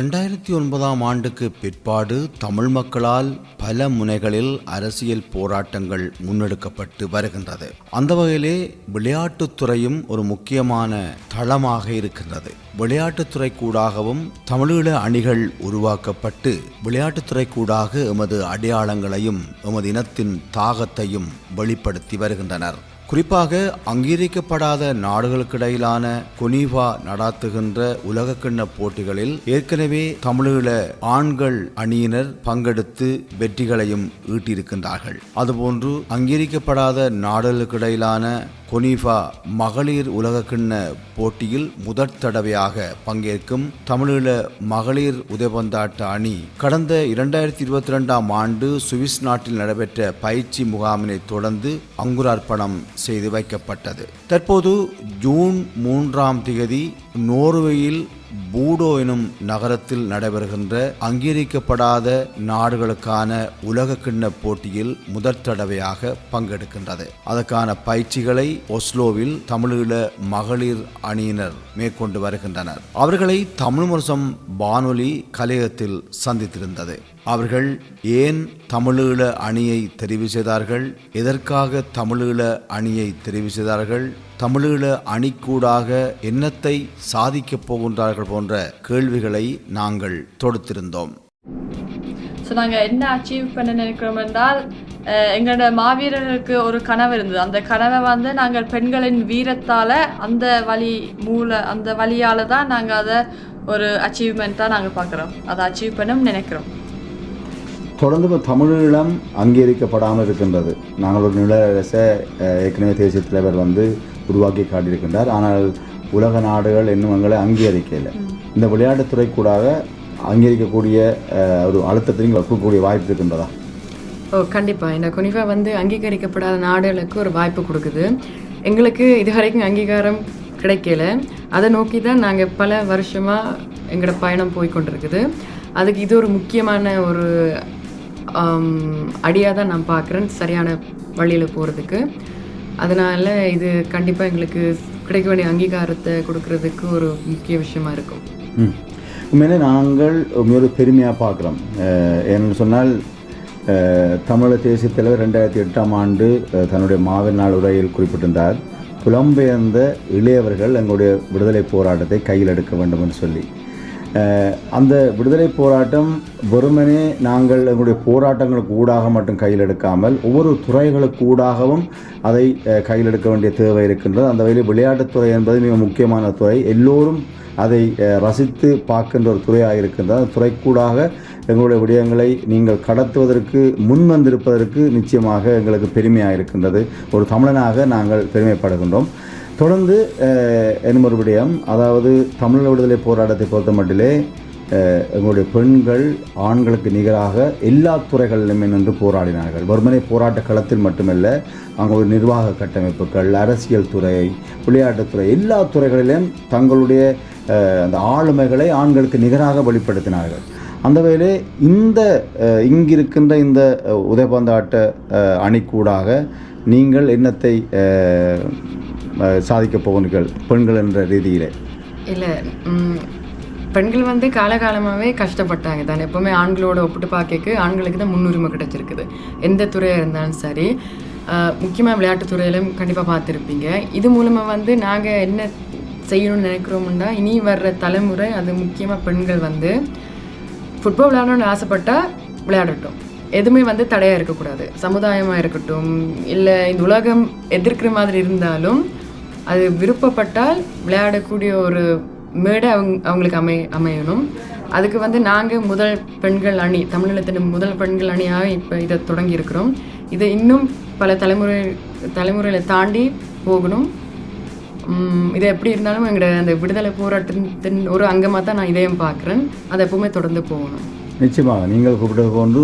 இரண்டாயிரத்தி ஒன்பதாம் ஆண்டுக்கு பிற்பாடு தமிழ் மக்களால் பல முனைகளில் அரசியல் போராட்டங்கள் முன்னெடுக்கப்பட்டு வருகின்றது. அந்த வகையிலே விளையாட்டுத்துறையும் ஒரு முக்கியமான தளமாக இருக்கின்றது. விளையாட்டுத்துறை கூடாகவும் தமிழீழ அணிகள் உருவாக்கப்பட்டு விளையாட்டுத்துறை கூடாக எமது அடையாளங்களையும் எமது இனத்தின் தாகத்தையும் வெளிப்படுத்தி வருகின்றனர். குறிப்பாக அங்கீகரிக்கப்படாத நாடுகளுக்கிடையிலான கொனிவா நடாத்துகின்ற உலகக்கிண்ண போட்டிகளில் ஏற்கனவே தமிழீழ ஆண்கள் அணியினர் பங்கெடுத்து வெற்றிகளையும் ஈட்டியிருக்கின்றார்கள். அதுபோன்று அங்கீகரிக்கப்படாத நாடுகளுக்கிடையிலான கொனிஃபா மகளிர் உலகக்கிண்ண போட்டியில் முதற் தடவையாக பங்கேற்கும் தமிழீழ மகளிர் உதயபந்தாட்ட அணி கடந்த இரண்டாயிரத்தி இருபத்தி ரெண்டாம் ஆண்டு சுவிஸ் நாட்டில் நடைபெற்ற பயிற்சி முகாமினை தொடர்ந்து அங்குரார்ப்பணம் செய்து வைக்கப்பட்டது. தற்போது ஜூன் மூன்றாம் திகதி நோர்வேயில் பூடோ எனும் நகரத்தில் நடைபெறுகின்ற அங்கீகரிக்கப்படாத நாடுகளுக்கான உலக கிண்ண போட்டியில் முதற் தடவையாக பங்கெடுக்கின்றது. அதற்கான பயிற்சிகளை ஒஸ்லோவில் தமிழீழ மகளிர் அணியினர் மேற்கொண்டு வருகின்றனர். அவர்களை தமிழ் முரசம் வானொலி கலையத்தில் சந்தித்திருந்தது. அவர்கள் ஏன் தமிழீழ அணியை தெரிவு செய்தார்கள்? எதற்காக தமிழீழ அணியை தெரிவு செய்தார்கள்? தமிழீழ அணிக்கூடாக என்னத்தை சாதிக்கப் போகின்றார்கள் போன்ற கேள்விகளை நாங்கள் தொடுத்திருந்தோம். ஸோ நாங்கள் என்ன அச்சீவ் பண்ண நினைக்கிறோம் என்றால் எங்களோட மாவீரர்களுக்கு ஒரு கனவு இருந்தது. அந்த கனவை வந்து நாங்கள் பெண்களின் வீரத்தால் அந்த வழி மூல அந்த வழியால் தான் நாங்கள் அதை ஒரு அச்சீவ்மெண்ட்டாக நாங்கள் பார்க்குறோம். அதை அச்சீவ் பண்ண நினைக்கிறோம். தொடர்ந்து இப்போ தமிழீழம் அங்கீகரிக்கப்படாமல் இருக்கின்றது. நாங்கள் ஒரு நில அரசை ஏற்கனவே தேசிய தலைவர் வந்து உருவாக்கி காட்டியிருக்கின்றார் ஆனால் உலக நாடுகள் இன்னும் எங்களை அங்கீகரிக்கலை இந்த விளையாட்டுத்துறை கூடாக அங்கீகரிக்கக்கூடிய ஒரு அழுத்தத்தை நீங்கள் வைக்கக்கூடிய வாய்ப்பு இருக்கின்றதா? ஓ கண்டிப்பாக இந்த குனிஃபா வந்து அங்கீகரிக்கப்படாத நாடுகளுக்கு ஒரு வாய்ப்பு கொடுக்குது. எங்களுக்கு இதுவரைக்கும் அங்கீகாரம் கிடைக்கல. அதை நோக்கி தான் நாங்கள் பல வருஷமாக எங்களோட பயணம் போய் கொண்டிருக்குது அதுக்கு இது ஒரு முக்கியமான ஒரு அடியாக தான் நான் பார்க்குறேன் சரியான வழியில் போகிறதுக்கு அதனால் இது கண்டிப்பாக எங்களுக்கு கிடைக்க வேண்டிய அங்கீகாரத்தை கொடுக்கறதுக்கு ஒரு முக்கிய விஷயமா இருக்கும். உண்மையிலே நாங்கள் ஒரு பெருமையாக பார்க்குறோம். ஏன்னு சொன்னால் தமிழ தேசிய தலைவர் ரெண்டாயிரத்தி எட்டாம் ஆண்டு தன்னுடைய மாவீர நாள் உரையில் குறிப்பிட்டிருந்தார். புலம்பெயர்ந்த இளையவர்கள் எங்களுடைய விடுதலை போராட்டத்தை கையில் எடுக்க வேண்டும் என்று சொல்லி. அந்த விடுதலை போராட்டம் வெறுமனே நாங்கள் எங்களுடைய போராட்டங்களுக்கு ஊடாக மட்டும் கையில் எடுக்காமல் ஒவ்வொரு துறைகளுக்கு ஊடாகவும் அதை கையில் எடுக்க வேண்டிய தேவை இருக்கின்றது. அந்த வகையில் விளையாட்டுத்துறை என்பது மிக முக்கியமான துறை. எல்லோரும் அதை ரசித்து பார்க்கின்ற ஒரு துறையாக இருக்கின்றது. அந்த துறைக்கூடாக எங்களுடைய விடயங்களை நீங்கள் கடத்துவதற்கு முன் வந்திருப்பதற்கு நிச்சயமாக எங்களுக்கு பெருமையாக இருக்கின்றது. ஒரு தமிழனாக நாங்கள் பெருமைப்படுகின்றோம். தொடர்ந்து அஹ், என்னும் ஒரு விடயம் அதாவது தமிழ் விடுதலை போராட்டத்தை பொறுத்த மட்டிலே எங்களுடைய பெண்கள் ஆண்களுக்கு நிகராக எல்லா துறைகளிலுமே நின்று போராடினார்கள். வறுமனை போராட்ட களத்தில் மட்டுமல்ல அங்கே ஒரு நிர்வாக கட்டமைப்புகள் அரசியல் துறை விளையாட்டுத்துறை எல்லா துறைகளிலும் தங்களுடைய அந்த ஆளுமைகளை ஆண்களுக்கு நிகராக வெளிப்படுத்தினார்கள். அந்த வகையிலே இந்த இங்கிருக்கின்ற இந்த உதயபந்தாட்ட அணிக்கூடாக நீங்கள் என்னத்தை சாதிக்கப் போகிறீர்கள் பெண்கள் என்ற ரீதியில். இல்லை பெண்கள் வந்து காலகாலமாகவே கஷ்டப்பட்டாங்க தான். எப்போவுமே ஆண்களோட ஒப்பிட்டு பார்க்க ஆண்களுக்கு தான் முன்னுரிமை கிடச்சிருக்குது. எந்த துறையாக இருந்தாலும் சரி முக்கியமாக விளையாட்டுத்துறையிலும் கண்டிப்பாக பார்த்துருப்பீங்க. இது மூலமாக வந்து நாங்கள் என்ன செய்யணும்னு நினைக்கிறோம்னா இனி வர்ற தலைமுறை அது முக்கியமாக பெண்கள் வந்து ஃபுட்பால் விளையாடணும்னு ஆசைப்பட்டால் விளையாடட்டும். எதுவுமே வந்து தடையாக இருக்கக்கூடாது. சமுதாயமாக இருக்கட்டும். இல்லை இந்த உலகம் எதிர்க்கிற மாதிரி இருந்தாலும் அது விருப்பப்பட்டால் விளையாடக்கூடிய ஒரு மேடை அவங்க அவங்களுக்கு அமை அமையணும். அதுக்கு வந்து நாங்கள் முதல் பெண்கள் அணி தமிழகத்தின் முதல் பெண்கள் அணியாக இப்போ இதை தொடங்கி இருக்கிறோம். இதை இன்னும் பல தலைமுறை தலைமுறைகளை தாண்டி போகணும். இது எப்படி இருந்தாலும் எங்களோட அந்த விடுதலை போராட்டத்தின் ஒரு அங்கமாக தான் நான் இதையும் பார்க்குறேன். அதை எப்பவுமே தொடர்ந்து போகணும். நிச்சயமாக நீங்கள் கூப்பிட்டது போன்று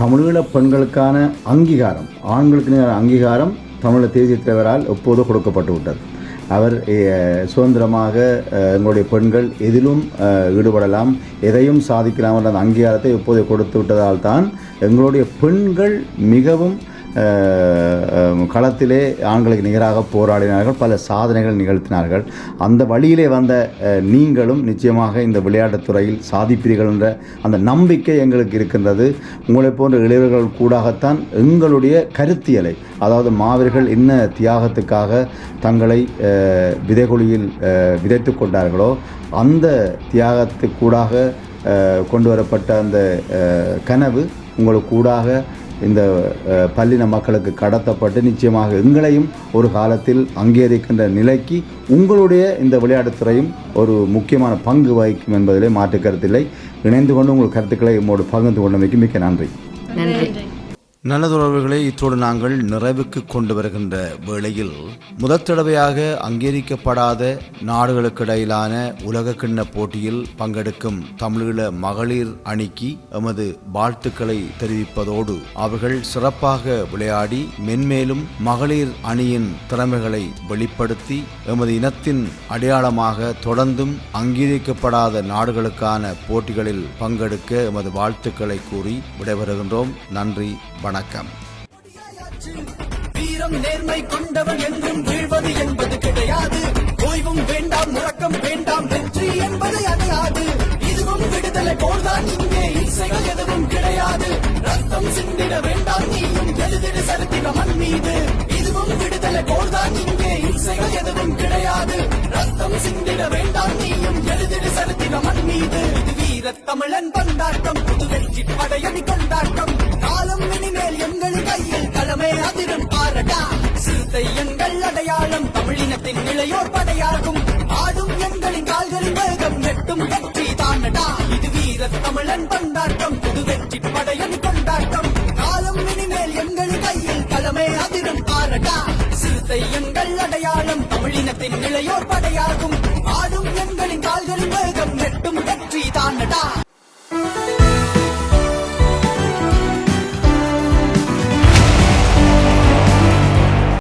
தமிழீழ பெண்களுக்கான அங்கீகாரம் ஆண்களுக்கு அங்கீகாரம் தமிழக தேசிய தலைவரால் எப்போதோ கொடுக்கப்பட்டு விட்டது. அவர் சுதந்திரமாக எங்களுடைய பெண்கள் எதிலும் ஈடுபடலாம் எதையும் சாதிக்கலாம் என்ற அந்த அங்கீகாரத்தை எப்போதே கொடுத்து விட்டதால் தான் எங்களுடைய பெண்கள் மிகவும் களத்திலே ஆண்களுக்கு நிகராக போராடினார்கள் பல சாதனைகள் நிகழ்த்தினார்கள். அந்த வழியிலே வந்த நீங்களும் நிச்சயமாக இந்த விளையாட்டுத் துறையில் சாதிப்பீர்கள் என்ற அந்த நம்பிக்கை எங்களுக்கு இருக்கின்றது. உங்களைப் போன்ற இளைஞர்கள் கூடாகத்தான் எங்களுடைய கருத்தியலை அதாவது மாவீரர்கள் என்ன தியாகத்துக்காக தங்களை விதைகுழியில் விதைத்து கொண்டார்களோ அந்த தியாகத்துக்கூடாக கொண்டு வரப்பட்ட அந்த கனவு உங்களுக்கு கூடாக இந்த பல்லின மக்களுக்கு கடத்தப்பட்டு நிச்சயமாக எங்களையும் ஒரு காலத்தில் அங்கீகரிக்கின்ற நிலைக்கு உங்களுடைய இந்த விளையாட்டுத்துறையும் ஒரு முக்கியமான பங்கு வகிக்கும் என்பதிலே மாற்று கருத்தில்லை. இணைந்து கொண்டு உங்கள் கருத்துக்களை உங்களோடு பகிர்ந்து கொண்டமைக்கு மிக்க நன்றி. நன்றி. நல்லதுறவுகளை இத்தோடு நாங்கள் நிறைவுக்கு கொண்டு வருகின்ற வேளையில் முதற் தடவையாக அங்கீகரிக்கப்படாத நாடுகளுக்கிடையிலான உலக கிண்ண போட்டியில் பங்கெடுக்கும் தமிழீழ மகளிர் அணிக்கு எமது வாழ்த்துக்களை தெரிவிப்பதோடு அவர்கள் சிறப்பாக விளையாடி மென்மேலும் மகளிர் அணியின் திறமைகளை வெளிப்படுத்தி எமது இனத்தின் அடையாளமாக தொடர்ந்தும் அங்கீகரிக்கப்படாத நாடுகளுக்கான போட்டிகளில் பங்கெடுக்க எமது வாழ்த்துக்களை கூறி விடைபெறுகின்றோம். நன்றி வணக்கம். வீரம் நேர்மை கொண்டவன் என்றும் வீழ்வது என்பது கிடையாது. ஓய்வும் வேண்டாம் முழக்கம் வேண்டாம் வெற்றி என்பது அடையாது. இதுவும் விடுதலை போல்தான் இங்கே இசைகள் எதுவும் கிடையாது. ரத்தம் சிந்திட வேண்டாம் நீயும் எழுதிடு செலுத்தின மண் மீது. இதுவும் விடுதலை போல்தான் இங்கே இசைகள் எதுவும் கிடையாது. ரத்தம் சிந்திட வேண்டாம் நீயும் எழுதிடு செலுத்தின மண் மீது. இது தமிழன் பண்டாட்டம் புது வெற்றி படையணிக்க இளையோர் ஆடும் எங்களின் கால்களின் வேகம் எட்டும் வெற்றி தானடா. இது வீர தமிழன் கொண்டாட்டம் புது வெற்றி படையன் கொண்டாட்டம். காலம் இனிமேல் எங்கள் கையில் களமே அதிரும் பாரடா. சிறுத்தை எங்கள் அடையாளம் தமிழினத்தின் இளையோர் படையாகும்.